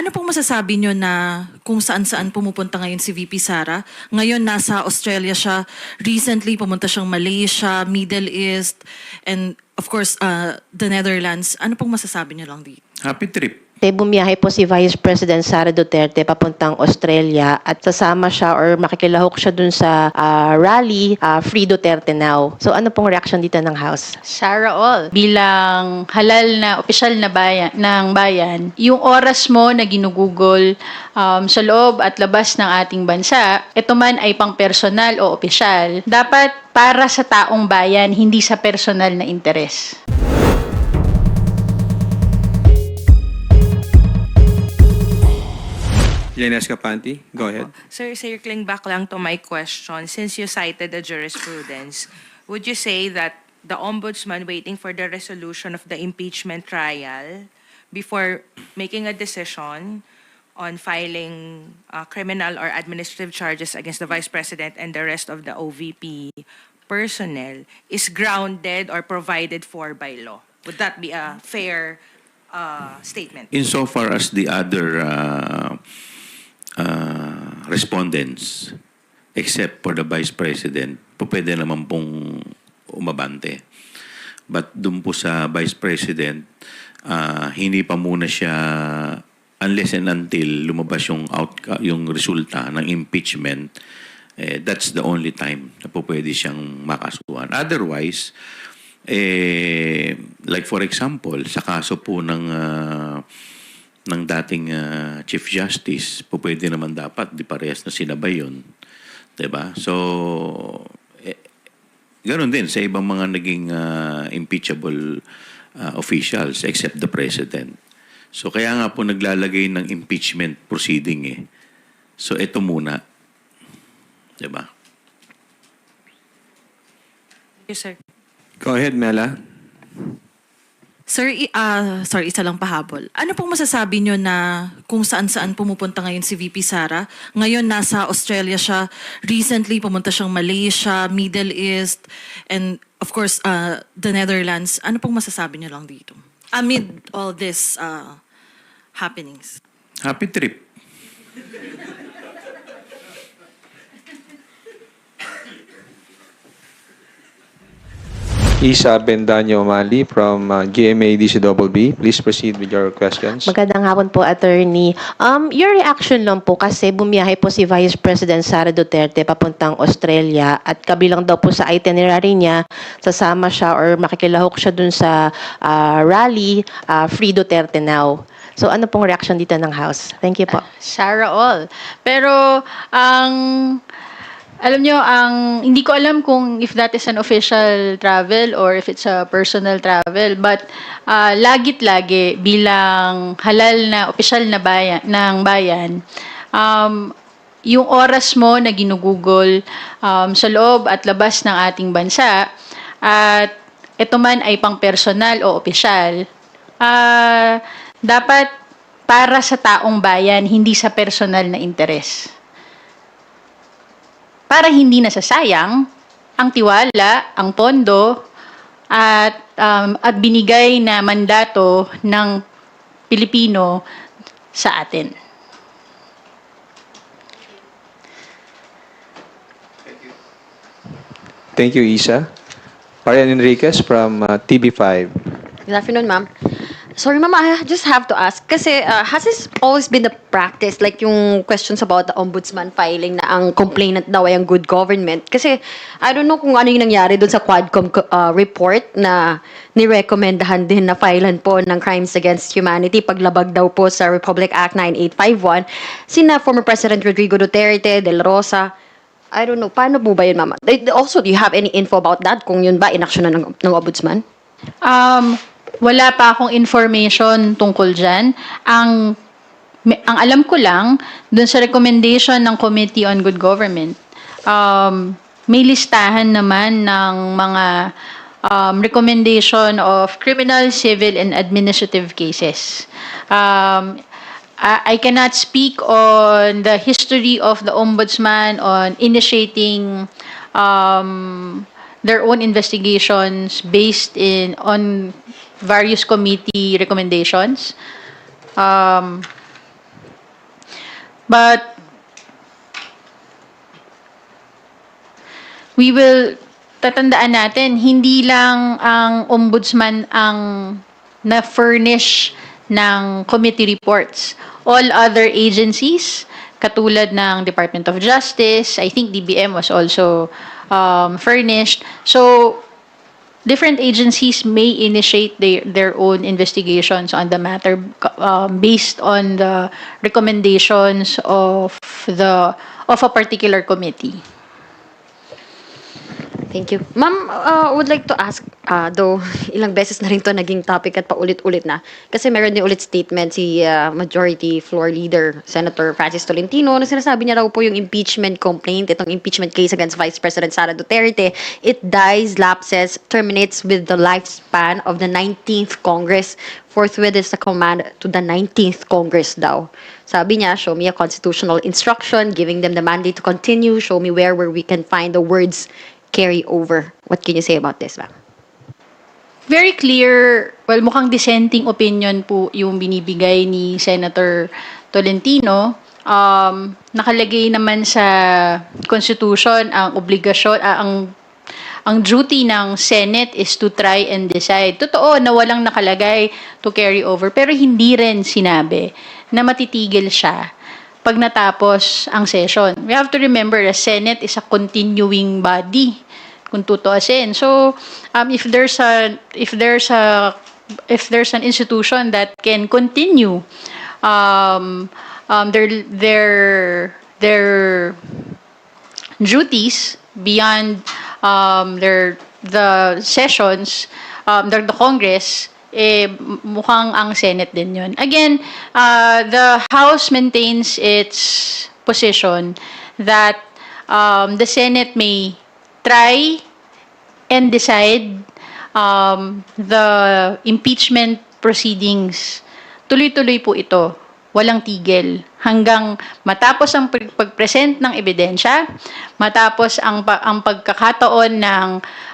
Ano pong masasabi nyo na kung saan-saan pumupunta ngayon si VP Sara? Ngayon nasa Australia siya. Recently pumunta siyang Malaysia, Middle East, and of course, uh, the Netherlands. Ano pong masasabi nyo lang dito? Happy trip. Eh, bumiyahe po si Vice President Sara Duterte papuntang Australia at sasama siya or makikilahok siya dun sa ah, rally ah, Free Duterte Now. So ano pong reaction dito ng House? Sarah All, bilang halal na opisyal na bayan, ng bayan, yung oras mo na ginugugol um, sa loob at labas ng ating bansa, ito man ay pang personal o opisyal, dapat para sa taong bayan, hindi sa personal na interes. Lenes Capanti, go ahead. Sir, circling back lang to my question, since you cited the jurisprudence, would you say that the ombudsman waiting for the resolution of the impeachment trial before making a decision on filing uh, criminal or administrative charges against the vice president and the rest of the OVP personnel is grounded or provided for by law? Would that be a fair uh, statement? Insofar as the other uh, respondents, except for the Vice President, po pwede naman pong umabante. But dun po sa Vice President, uh, hindi pa muna siya unless and until lumabas yung outcome, yung resulta ng impeachment, eh, that's the only time na po pwede siyang makasuhan. Otherwise, eh, like for example, sa kaso po ng ah, ng dating ah, Chief Justice, po pwede naman dapat di parehas na sinabay yun. 'Di ba? So, eh, Ganon din sa ibang mga naging ah, impeachable ah, officials except the President. So kaya nga po naglalagay ng impeachment proceeding eh. So ito muna. 'Di ba? Yes, sir. Go ahead, Mela. Sir, ah, sorry, isa lang pahabol. Ano pong masasabi nyo na kung saan-saan pumupunta ngayon si VP Sara? Ngayon nasa Australia siya. Recently pumunta siyang Malaysia, Middle East, and of course, uh, the Netherlands. Ano pong masasabi nyo lang dito? Amid all this uh, happenings. Happy trip. Isa Bendanyo Mali from uh, GMA DCBB. Please proceed with your questions. Magandang hapon po, attorney. Um, your reaction lang po kasi bumiyahe po si Vice President Sara Duterte papuntang Australia at kabilang daw po sa itinerary niya, sasama siya or makikilahok siya dun sa ah, rally ah, Free Duterte Now. So ano pong reaction dito ng House? Thank you po. Sarah All. Pero ang alam nyo, ang hindi ko alam kung if that is an official travel or if it's a personal travel, but ah, lagit lagi bilang halal na opisyal na bayan ng bayan, um, yung oras mo na ginugugol um, sa loob at labas ng ating bansa at ito man ay pang personal o opisyal, ah, dapat para sa taong bayan, hindi sa personal na interes para hindi nasasayang ang tiwala, ang pondo, at, um, at binigay na mandato ng Pilipino sa atin. Thank you, Isa. Marian Enriquez from uh, TB5. Good afternoon, ma'am. Sorry, ma'am, I just have to ask. Kasi uh, has this always been the practice, like yung questions about the ombudsman filing na ang complainant daw ay ang good government? Kasi I don't know kung ano yung nangyari doon sa Quadcom uh, report na nirekomendahan din na filean po ng crimes against humanity paglabag daw po sa Republic Act 9851. Sina former President Rodrigo Duterte, De La Rosa, I don't know, paano po ba yun, ma'am? Also, do you have any info about that? Kung yun ba, inaksyonan ng, ng ombudsman? Um, wala pa akong information tungkol dyan. Ang, ang alam ko lang, dun sa recommendation ng Committee on Good Government, um, may listahan naman ng mga um, recommendation of criminal, civil, and administrative cases. Um, I cannot speak on the history of the ombudsman on initiating um, their own investigations based in on various committee recommendations. Um, But we will tatandaan natin, hindi lang ang ombudsman ang na-furnish ng committee reports. All other agencies, katulad ng Department of Justice, I think DBM was also um, furnished. So, different agencies may initiate their, their own investigations on the matter um, based on the recommendations of the of a particular committee. Thank you. Ma'am, uh, would like to ask, uh, though ilang beses na rin to naging topic at paulit-ulit na, kasi meron din ulit statement si uh, Majority Floor Leader Senator Francis Tolentino na sinasabi niya raw po yung impeachment complaint, itong impeachment case against Vice President Sara Duterte, it dies, lapses, terminates with the lifespan of the 19th Congress. Forthwith is the command to the 19th Congress daw. Sabi niya, show me a constitutional instruction giving them the mandate to continue, show me where, where we can find the words carry over. What can you say about this, ma'am? Very clear, well, mukhang dissenting opinion po yung binibigay ni Senator Tolentino. Um, nakalagay naman sa Constitution ang obligasyon, ah, ang ang duty ng Senate is to try and decide. Totoo na walang nakalagay to carry over, pero hindi rin sinabi na matitigil siya pag natapos ang session. We have to remember the Senate is a continuing body kung tutuusin. So, um, if there's a if there's a if there's an institution that can continue um, um, their their their duties beyond um, their the sessions um, the, the Congress eh mukhang ang Senate din yun. Again, uh, the House maintains its position that um, the Senate may try and decide um, the impeachment proceedings. Tuloy-tuloy po ito. Walang tigil. Hanggang matapos ang pag- pag-present ng ebidensya, matapos ang, ang pagkakataon ng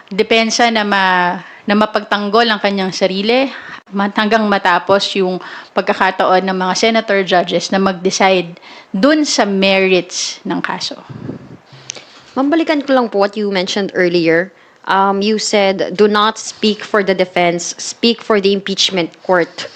depensa na, ma, na mapagtanggol ang kanyang sarili, hanggang matapos yung pagkakataon ng mga senator judges na mag-decide dun sa merits ng kaso. Mambalikan ko lang po what you mentioned earlier. Um, you said, do not speak for the defense, speak for the impeachment court.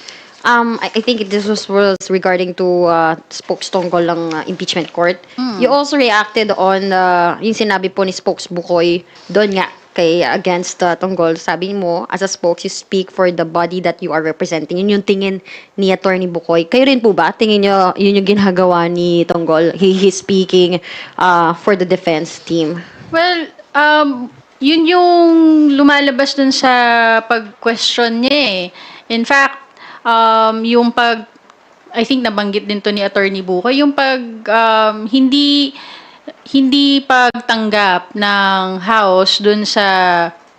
Um, I, I think this was, was regarding to uh, spokestonggol ng uh, impeachment court. You also reacted on uh, yung sinabi po ni Spokes Bukoy doon nga kay against uh, Tonggol. Sabi mo, as a spokes, you speak for the body that you are representing. Yun yung tingin ni Attorney Bukoy. Kayo rin po ba? Tingin nyo, yun yung ginagawa ni Tonggol? He, he's speaking uh, for the defense team. Well, um, yun yung lumalabas dun sa pag-question niya eh. In fact, um, yung pag, I think nabanggit din to ni Attorney Bukoy, yung pag um, hindi hindi pagtanggap ng House dun sa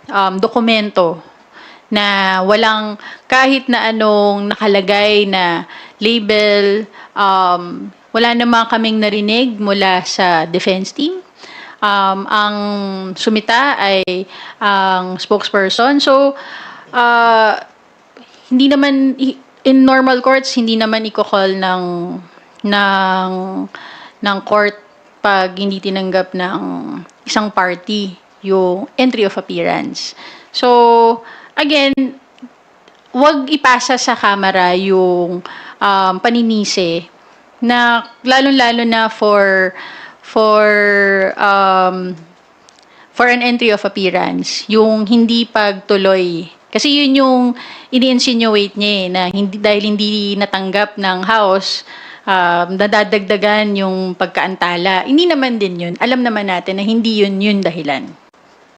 um, dokumento na walang kahit na anong nakalagay na label, um, wala naman kaming narinig mula sa defense team. Um, ang sumita ay ang spokesperson. So, uh, hindi naman, in normal courts, hindi naman i-call ng, ng, ng court pag hindi tinanggap ng isang party yung entry of appearance. So, again, wag ipasa sa kamera yung um, paninisi na lalong-lalo na for for um, for an entry of appearance, yung hindi pagtuloy. Kasi yun yung ini-insinuate niya eh, na hindi, dahil hindi natanggap ng House, um, nadadagdagan yung pagkaantala. Hindi naman din yun. Alam naman natin na hindi yun yun dahilan.